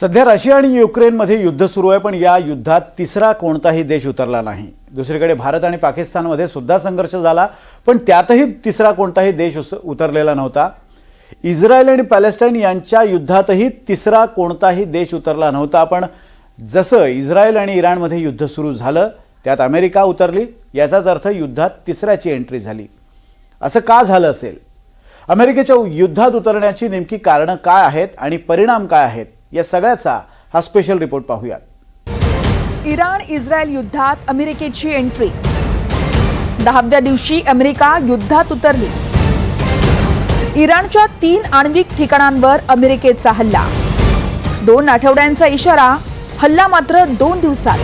सध्या रशिया आणि युक्रेनमध्ये युद्ध सुरू आहे पण या युद्धात तिसरा कोणताही देश उतरला नाही. दुसरीकडे भारत आणि पाकिस्तानमध्ये सुद्धा संघर्ष झाला पण त्यातही तिसरा कोणताही देश उस- उतरलेला नव्हता. इस्रायल आणि पॅलेस्टाईन यांच्या युद्धातही तिसरा कोणताही देश उतरला नव्हता पण जसं इस्रायल आणि इराणमध्ये युद्ध सुरू झालं त्यात अमेरिका उतरली याचाच अर्थ युद्धात तिसऱ्याची एंट्री झाली. असं का झालं असेल? अमेरिकेच्या युद्धात उतरण्याची नेमकी कारणं काय आहेत आणि परिणाम काय आहेत? या सगळ्याचा हा स्पेशल रिपोर्ट पाहूयात. इराण इस्रायल युद्धात अमेरिकेची एंट्री दहाव्या दिवशी अमेरिका युद्धात उतरली. इराणच्या तीन आण्विक ठिकाणांवर अमेरिकेचा हल्ला. दोन आठवड्यांचा इशारा हल्ला मात्र दोन दिवसात.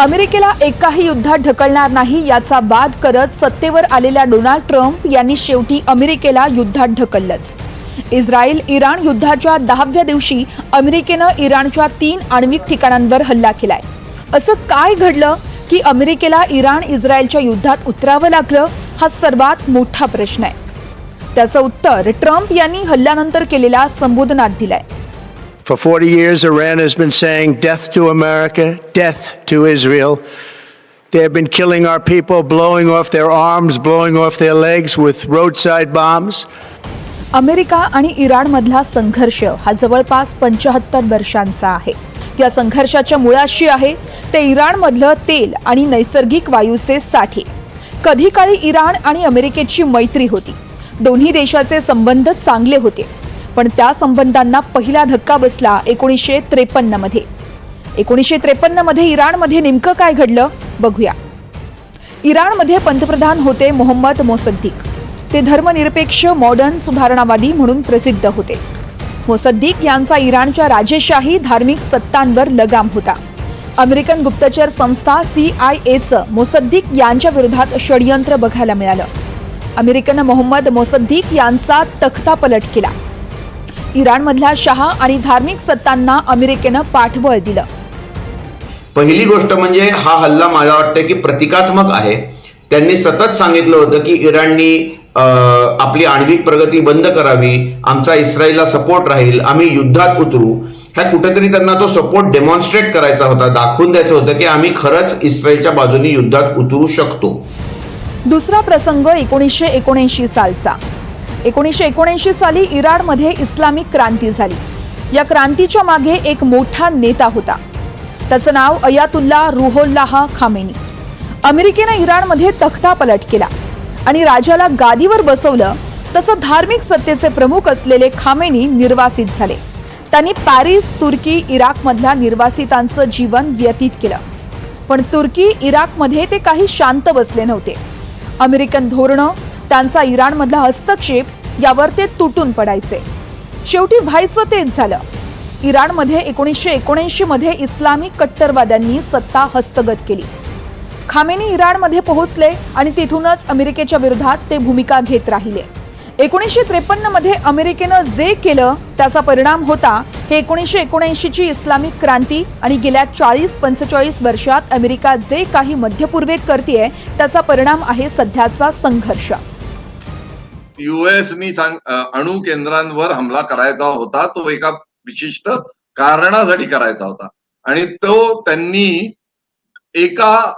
अमेरिकेला एकाही युद्धात ढकलणार नाही याचा वाद करत सत्तेवर आलेल्या डोनाल्ड ट्रम्प यांनी शेवटी अमेरिकेला युद्धात ढकललंच. इस्रायल इराण युद्धाच्या दहाव्या दिवशी अमेरिकेनं इराणच्या तीन आण्विक ठिकाणांवर हल्ला केलाय असं काय घडलं की अमेरिकेला इराण इस्रायलच्या युद्धात उतरावं लागलं हा सर्वात मोठा प्रश्न आहे त्याचं उत्तर ट्रम्प यांनी हल्ल्यानंतर केलेल्या संबोधनात दिलंय For 40 years, Iran has been saying death to America, death to Israel. They have been killing our people, blowing off their arms, blowing off their legs with roadside bombs. America आणि इराणमधला संघर्ष हा जवळपास पंचाहत्तर वर्षांचा आहे. या संघर्षाच्या मुळाशी आहे ते इराणमधलं तेल आणि नैसर्गिक वायूचे साठे. कधी काळी इराण आणि अमेरिकेची मैत्री होती. दोन्ही देशाचे संबंध चांगले होते पण त्या संबंधांना पहिला धक्का बसला एकोणीसशे त्रेपन्नमध्ये. एकोणीसशे त्रेपन्नमध्ये इराणमध्ये नेमकं काय घडलं? बघूया. इराणमध्ये पंतप्रधान होते मोहम्मद मोसद्दीक. ते धर्मनिरपेक्ष मॉडर्न सुधारणावादी म्हणून प्रसिद्ध होते. मोसद्दीक यांचा इराणच्या राजेशाही धार्मिक सत्तांवर लगाम होता. अमेरिकन गुप्तचर संस्था सी आय एचं मोसद्दीक यांच्या विरोधात षडयंत्र बघायला मिळालं. अमेरिकन मोहम्मद मोसद्दीक यांचा तख्ता पलट केला. इराणमधल्या शहा आणि धार्मिक सत्तांना अमेरिकेनं पाठबळ दिलं. पहिली गोष्ट म्हणजे हा हल्ला मला वाटतं की प्रतिकात्मक आहे. त्यांनी सतत सांगितलं होतं की इराणनी आपली आण्विक प्रगती बंद करावी आमचा इस्रायलला सपोर्ट राहील आम्ही युद्धात उतरू. ह्या कुठेतरी त्यांना तो सपोर्ट डेमॉन्स्ट्रेट करायचा होता दाखवून द्यायचं होतं की आम्ही खरंच इस्रायलच्या बाजूने युद्धात उतरू शकतो. दुसरा प्रसंग एकोणीसशे एकोणऐंशी सालचा. एकोणीसशे एकोणऐंशी साली इराणमध्ये इस्लामिक क्रांती झाली. या क्रांतीच्या मागे एक मोठा नेता होता. त्याचं नाव अयातुल्ला रुहोल्लाह खामेनी. अमेरिकेनं इराणमध्ये तख्ता पलट केला. आणि राजाला गादीवर बसवलं तसं धार्मिक सत्तेचे प्रमुख असलेले खामेनी निर्वासित झाले. त्यांनी पॅरिस तुर्की इराकमधल्या निर्वासितांचं जीवन व्यतीत केलं. पण तुर्की इराकमध्ये ते काही शांत बसले नव्हते. अमेरिकन धोरणं त्यांचा इराणमधला हस्तक्षेप यावर ते तुटून पडायचे. शेवटी व्हायचं तेच झालं. इराणमध्ये एकोणीसशे एकोणऐंशी मध्ये इस्लामिक कट्टरवाद्यांनी सत्ता हस्तगत केली. खामेनी इराणमध्ये पोहोचले आणि तिथूनच अमेरिकेच्या विरोधात ते भूमिका घेत राहिले. एकोणीसशे त्रेपन्नमध्ये अमेरिकेनं जे केलं त्याचा परिणाम होता हे एकोणीसशे एकोणऐंशीची इस्लामिक क्रांती आणि गेल्या चाळीस पंचेचाळीस वर्षात अमेरिका जे काही मध्यपूर्वेत करतेय त्याचा परिणाम आहे सध्याचा संघर्ष. युएसनी सांग अणु केंद्रांवर हमला करायचा होता तो एका विशिष्ट कारणासाठी करायचा होता. आणि तो त्यांनी एका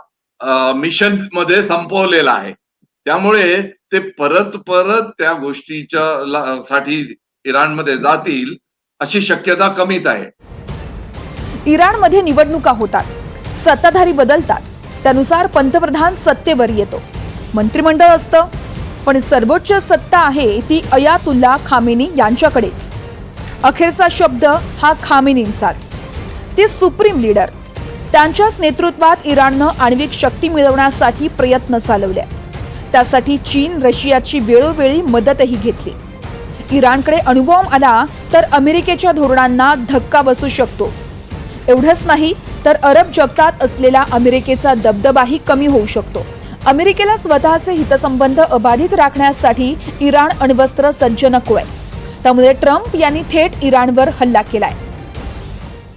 मिशनमध्ये संपवलेला आहे. त्यामुळे ते परत परत त्या गोष्टीच्या साठी इराणमध्ये जातील अशी शक्यता कमीच आहे. इराणमध्ये निवडणुका होतात. सत्ताधारी बदलतात. त्यानुसार पंतप्रधान सत्तेवर येतो. मंत्रिमंडळ असतं. पण सर्वोच्च सत्ता आहे ती अयातुल्ला खामेनी यांच्याकडेच. अखेरचा शब्द हा खामेनींचाच. ते सुप्रीम लीडर. त्यांच्याच नेतृत्वात इराणनं आण्विक शक्ती मिळवण्यासाठी प्रयत्न चालवले. त्यासाठी चीन रशियाची वेळोवेळी मदतही घेतली. इराणकडे अणुबॉम्ब आला तर अमेरिकेच्या धोरणांना धक्का बसू शकतो. एवढंच नाही तर अरब जगतात असलेला अमेरिकेचा दबदबाही कमी होऊ शकतो. अमेरिकेला स्वतःचे हितसंबंध अबाधित राखण्यासाठी इराण अण्वस्त्र सज्ज नको आहे त्यामुळे ट्रम्प यांनी थेट इराणवर हल्ला केलाय.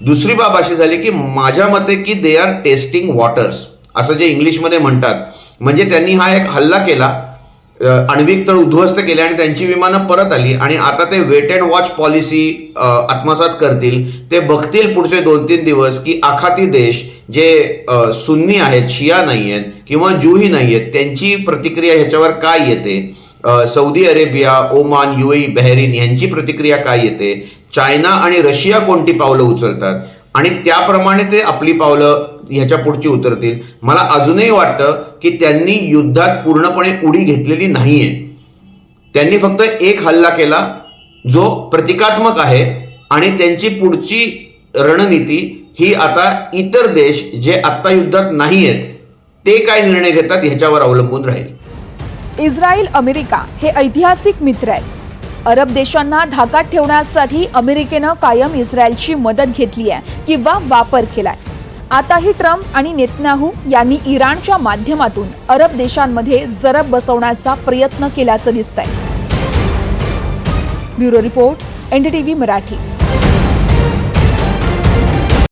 दुसरी बाब अशी झाली की माझ्या मते की दे आर टेस्टिंग वॉटर्स असं जे इंग्लिशमध्ये म्हणतात. म्हणजे त्यांनी हा एक हल्ला केला. अ, आण्विक तळ उद्ध्वस्त केले आणि त्यांची विमानं परत आली आणि आता ते वेट अँड वॉच पॉलिसी आत्मसात करतील. ते बघतील पुढचे दोन तीन दिवस की आखाती देश जे सुन्नी आहेत शिया नाही आहेत किंवा जूही नाही आहेत त्यांची प्रतिक्रिया ह्याच्यावर काय येते? Saudi Arabia Oman UAE Bahrain यांची प्रतिक्रिया काय येते? चायना आणि रशिया कोणती पावलं उचलतात? आणि त्याप्रमाणे ते आपली पावलं ह्याच्या पुढची उतरतील. मला अजूनही वाटतं की त्यांनी युद्धात पूर्णपणे उडी घेतलेली नाहीये. त्यांनी फक्त एक हल्ला केला जो प्रतिकात्मक आहे आणि त्यांची पुढची रणनीती ही आता इतर देश जे आत्ता युद्धात नाही आहेत ते काय निर्णय घेतात ह्याच्यावर अवलंबून राहील. इस्रायल अमेरिका हे ऐतिहासिक मित्र आहेत. अरब देशांना धाकात ठेवण्यासाठी अमेरिकेनं कायम इस्रायलची मदत घेतली आहे किंवा वापर केलाय. आताही ट्रम्प आणि नेतन्याहू यांनी इराणच्या माध्यमातून अरब देशांमध्ये जरब बसवण्याचा प्रयत्न केल्याचं दिसतंय. Bureau report NDTV Marathi.